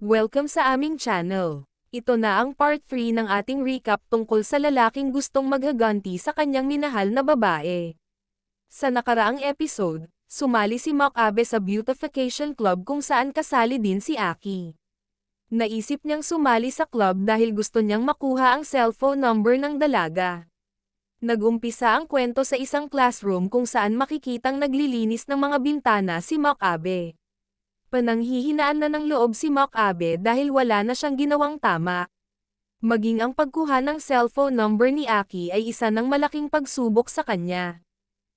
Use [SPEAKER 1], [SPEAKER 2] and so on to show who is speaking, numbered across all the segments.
[SPEAKER 1] Welcome sa aming channel. Ito na ang part 3 ng ating recap tungkol sa lalaking gustong maghaganti sa kanyang minahal na babae. Sa nakaraang episode, sumali si Mark Abe sa Beautification Club kung saan kasali din si Aki. Naisip niyang sumali sa club dahil gusto niyang makuha ang cellphone number ng dalaga. Nagumpisa ang kwento sa isang classroom kung saan makikitang naglilinis ng mga bintana si Mark Abe. Pananghihinaan na ng loob si Mark Abe dahil wala na siyang ginawang tama. Maging ang pagkuha ng cellphone number ni Aki ay isa ng malaking pagsubok sa kanya.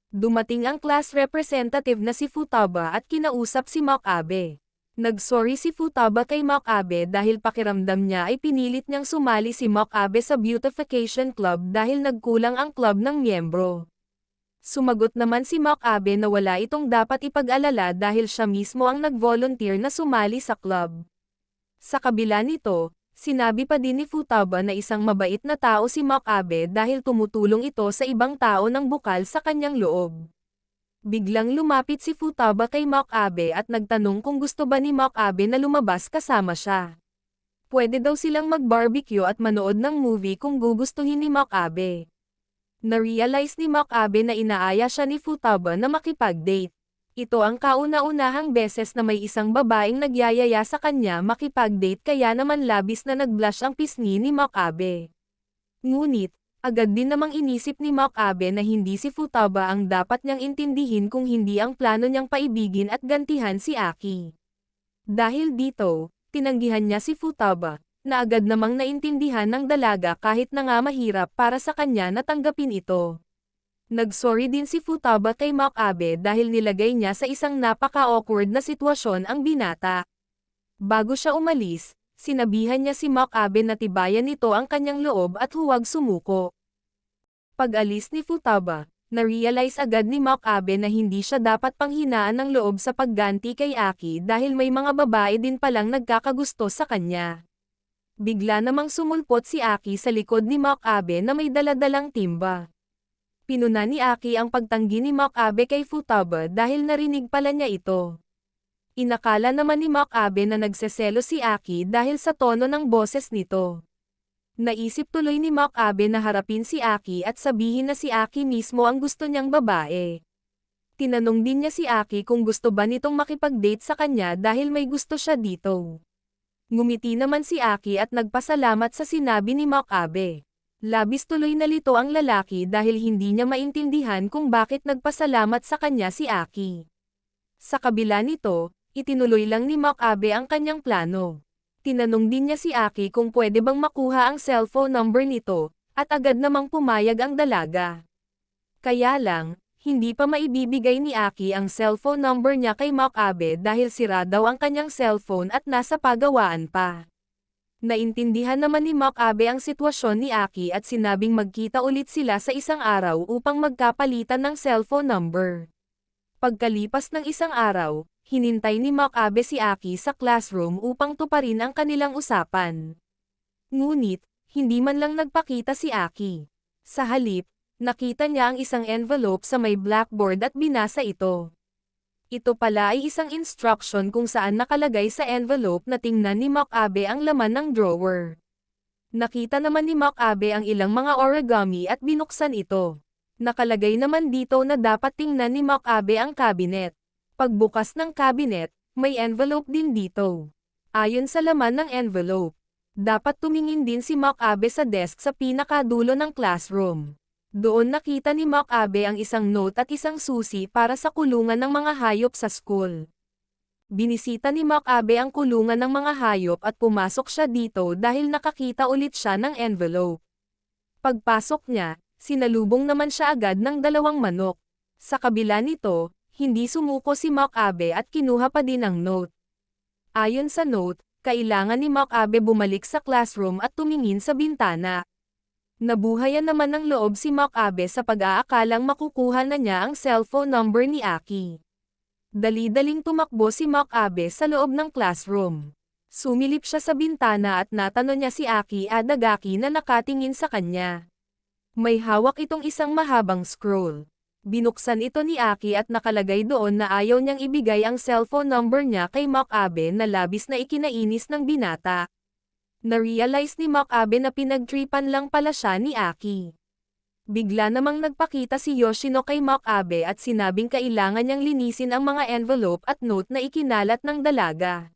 [SPEAKER 1] Dumating ang class representative na si Futaba at kinausap si Mark Abe. Nagsorry si Futaba kay Mark Abe dahil pakiramdam niya ay pinilit niyang sumali si Mark Abe sa Beautification Club dahil nagkulang ang club ng miyembro. Sumagot naman si Mark Abe na wala itong dapat ipag-alala dahil siya mismo ang nag-volunteer na sumali sa club. Sa kabila nito, sinabi pa din ni Futaba na isang mabait na tao si Mark Abe dahil tumutulong ito sa ibang tao ng bukal sa kanyang loob. Biglang lumapit si Futaba kay Mark Abe at nagtanong kung gusto ba ni Mark Abe na lumabas kasama siya. Pwede daw silang mag-barbecue at manood ng movie kung gugustuhin ni Mark Abe. Na-realize ni Mark Abe na inaaya siya ni Futaba na makipag-date. Ito ang kauna-unahang beses na may isang babaeng nagyayaya sa kanya makipag-date kaya naman labis na nag-blush ang pisngi ni Mark Abe. Ngunit, Agad din namang inisip ni Mark Abe na hindi si Futaba ang dapat niyang intindihin kung hindi ang plano niyang paibigin at gantihan si Aki. Dahil dito, tinanggihan niya si Futaba, na agad namang naintindihan ng dalaga kahit na nga mahirap para sa kanya na tanggapin ito. Nagsorry din si Futaba kay Mark Abe dahil nilagay niya sa isang napaka-awkward na sitwasyon ang binata. Bago siya umalis, sinabihan niya si Mark Abe na tibayan nito ang kanyang loob at huwag sumuko. Pag-alis ni Futaba, na-realize agad ni Mark Abe na hindi siya dapat panghinaan ng loob sa pagganti kay Aki dahil may mga babae din palang nagkakagusto sa kanya. Bigla namang sumulpot si Aki sa likod ni Mark Abe na may daladalang timba. Pinuna ni Aki ang pagtanggi ni Mark Abe kay Futaba dahil narinig pala niya ito. Inakala naman ni Mark Abe na nagseselo si Aki dahil sa tono ng boses nito. Naisip tuloy ni Mark Abe na harapin si Aki at sabihin na si Aki mismo ang gusto niyang babae. Tinanong din niya si Aki kung gusto ba nitong makipag-date sa kanya dahil may gusto siya dito. Ngumiti naman si Aki at nagpasalamat sa sinabi ni Mark Abe. Labis tuloy nalito ang lalaki dahil hindi niya maintindihan kung bakit nagpasalamat sa kanya si Aki. Sa kabila nito, Itinuloy lang ni Mark Abe ang kanyang plano. Tinanong din niya si Aki kung pwede bang makuha ang cellphone number nito, at agad namang pumayag ang dalaga. Kaya lang, hindi pa maibibigay ni Aki ang cellphone number niya kay Mark Abe dahil sira daw ang kanyang cellphone at nasa pagawaan pa. Naintindihan naman ni Mark Abe ang sitwasyon ni Aki at sinabing magkita ulit sila sa isang araw upang magkapalitan ng cellphone number. Pagkalipas ng isang araw, hinintay ni Mark Abe si Aki sa classroom upang tuparin ang kanilang usapan. Ngunit, hindi man lang nagpakita si Aki. Sa halip, nakita niya ang isang envelope sa may blackboard at binasa ito. Ito pala ay isang instruction kung saan nakalagay sa envelope na tingnan ni Mark Abe ang laman ng drawer. Nakita naman ni Mark Abe ang ilang mga origami at binuksan ito. Nakalagay naman dito na dapat tingnan ni Mark Abe ang cabinet. Pagbukas ng cabinet, may envelope din dito. Ayon sa laman ng envelope, dapat tumingin din si Mark Abe sa desk sa pinakadulo ng classroom. Doon nakita ni Mark Abe ang isang note at isang susi para sa kulungan ng mga hayop sa school. Binisita ni Mark Abe ang kulungan ng mga hayop at pumasok siya dito dahil nakakita ulit siya ng envelope. Pagpasok niya, sinalubong naman siya agad ng dalawang manok. Sa kabila nito, hindi sumuko si Mark Abe at kinuha pa din ang note. Ayon sa note, kailangan ni Mark Abe bumalik sa classroom at tumingin sa bintana. Nabuhayan naman ng loob si Mark Abe sa pag-aakalang makukuha na niya ang cellphone number ni Aki. Dali-daling tumakbo si Mark Abe sa loob ng classroom. Sumilip siya sa bintana at natanong niya si Aki Adagaki na nakatingin sa kanya. May hawak itong isang mahabang scroll. Binuksan ito ni Aki at nakalagay doon na ayaw niyang ibigay ang cellphone number niya kay Mark Abe na labis na ikinainis ng binata. Na-realize ni Mark Abe na pinagtripan lang pala siya ni Aki. Bigla namang nagpakita si Yoshino kay Mark Abe at sinabing kailangan niyang linisin ang mga envelope at note na ikinalat ng dalaga.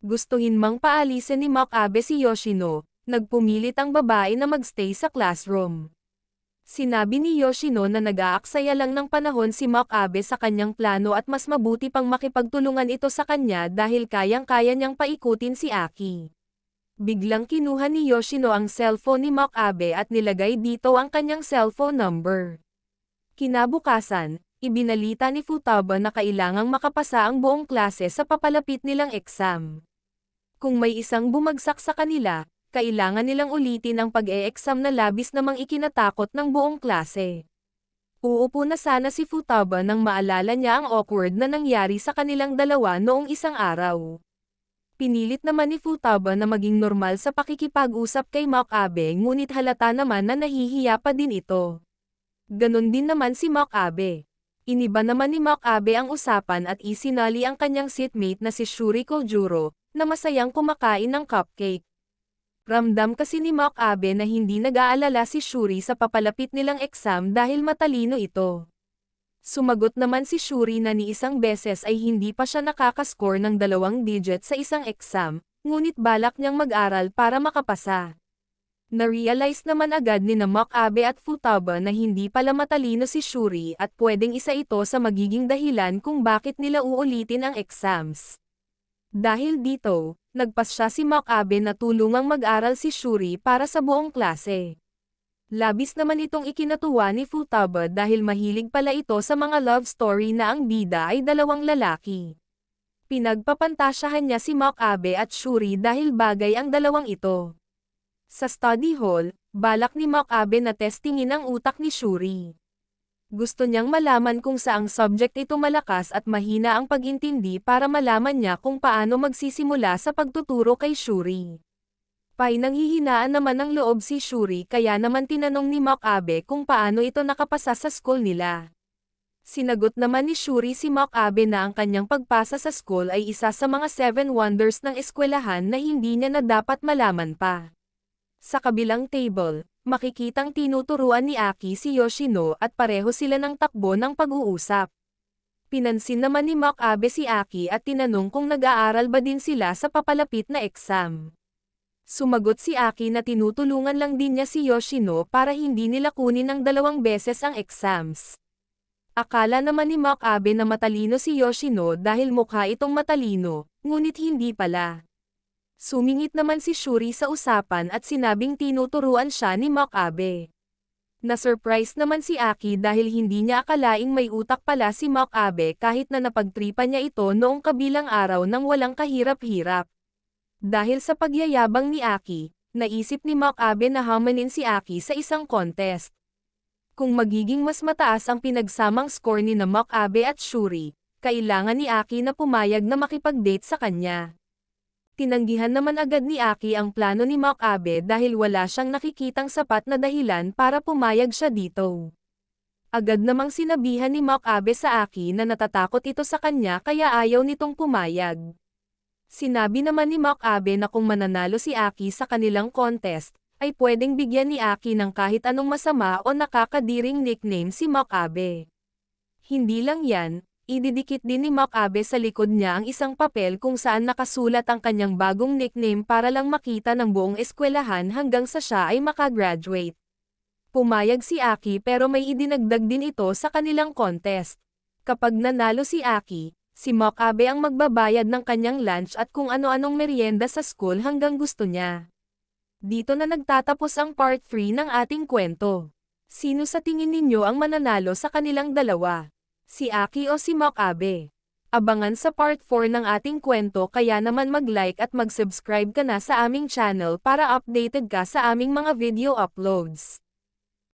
[SPEAKER 1] Gustuhin mang paalisin ni Mark Abe si Yoshino, nagpumilit ang babae na magstay sa classroom. Sinabi ni Yoshino na nag-aaksaya lang ng panahon si Mark Abe sa kanyang plano at mas mabuti pang makipagtulungan ito sa kanya dahil kayang-kaya niyang paikutin si Aki. Biglang kinuha ni Yoshino ang cellphone ni Mark Abe at nilagay dito ang kanyang cellphone number. Kinabukasan, ibinalita ni Futaba na kailangang makapasa ang buong klase sa papalapit nilang exam. Kung may isang bumagsak sa kanila, kailangan nilang ulitin ang pag-e-exam na labis namang ikinatakot ng buong klase. Uupo na sana si Futaba nang maalala niya ang awkward na nangyari sa kanilang dalawa noong isang araw. Pinilit naman ni Futaba na maging normal sa pakikipag-usap kay Mark Abe ngunit halata naman na nahihiya pa din ito. Ganon din naman si Mark Abe. Iniba naman ni Mark Abe ang usapan at isinali ang kanyang seatmate na si Shuri Kojuro, na masayang kumakain ng cupcake. Ramdam kasi ni Mark Abe na hindi nag-aalala si Shuri sa papalapit nilang exam dahil matalino ito. Sumagot naman si Shuri na ni isang beses ay hindi pa siya nakakascore ng dalawang digit sa isang exam, ngunit balak niyang mag-aral para makapasa. Na-realize naman agad ni na Abe at Futaba na hindi pala matalino si Shuri at pwedeng isa ito sa magiging dahilan kung bakit nila uulitin ang exams. Dahil dito, nagpas siya si Abe na tulungang mag-aral si Shuri para sa buong klase. Labis naman itong ikinatuwa ni Futaba dahil mahilig pala ito sa mga love story na ang bida ay dalawang lalaki. Pinagpapantasyahan niya si Mark Abe at Shuri dahil bagay ang dalawang ito. Sa study hall, balak ni Mark Abe na testingin ang utak ni Shuri. Gusto niyang malaman kung saang subject ito malakas at mahina ang pagintindi para malaman niya kung paano magsisimula sa pagtuturo kay Shuri. Pay nanghihinaan naman ng loob si Shuri kaya naman tinanong ni Mark Abe kung paano ito nakapasa sa school nila. Sinagot naman ni Shuri si Mark Abe na ang kanyang pagpasa sa school ay isa sa mga seven wonders ng eskwelahan na hindi niya na dapat malaman pa. Sa kabilang table, makikitang tinuturuan ni Aki si Yoshino at pareho sila ng takbo ng pag-uusap. Pinansin naman ni Mark Abe si Aki at tinanong kung nag-aaral ba din sila sa papalapit na exam. Sumagot si Aki na tinutulungan lang din niya si Yoshino para hindi nila kunin ng dalawang beses ang exams. Akala naman ni Mark Abe na matalino si Yoshino dahil mukha itong matalino, ngunit hindi pala. Sumingit naman si Shuri sa usapan at sinabing tinuturuan siya ni Mark Abe. Na-surprise naman si Aki dahil hindi niya akalaing may utak pala si Mark Abe kahit na napagtripa niya ito noong kabilang araw nang walang kahirap-hirap. Dahil sa pagyayabang ni Aki, naisip ni Mark Abe na hamanin si Aki sa isang contest. Kung magiging mas mataas ang pinagsamang score ni na Mark Abe at Shuri, kailangan ni Aki na pumayag na makipag-date sa kanya. Tinanggihan naman agad ni Aki ang plano ni Mark Abe dahil wala siyang nakikitang sapat na dahilan para pumayag siya dito. Agad namang sinabihan ni Mark Abe sa Aki na natatakot ito sa kanya kaya ayaw nitong pumayag. Sinabi naman ni Mark Abe na kung mananalo si Aki sa kanilang contest, ay pwedeng bigyan ni Aki ng kahit anong masama o nakakadiring nickname si Mark Abe. Hindi lang yan, ididikit din ni Mark Abe sa likod niya ang isang papel kung saan nakasulat ang kanyang bagong nickname para lang makita ng buong eskwelahan hanggang sa siya ay makagraduate. Pumayag si Aki pero may idinagdag din ito sa kanilang contest. Kapag nanalo si Aki, si Makabe ang magbabayad ng kanyang lunch at kung ano-anong merienda sa school hanggang gusto niya. Dito na nagtatapos ang part 3 ng ating kwento. Sino sa tingin ninyo ang mananalo sa kanilang dalawa? Si Aki o si Makabe? Abangan sa part 4 ng ating kwento kaya naman mag-like at mag-subscribe ka na sa aming channel para updated ka sa aming mga video uploads.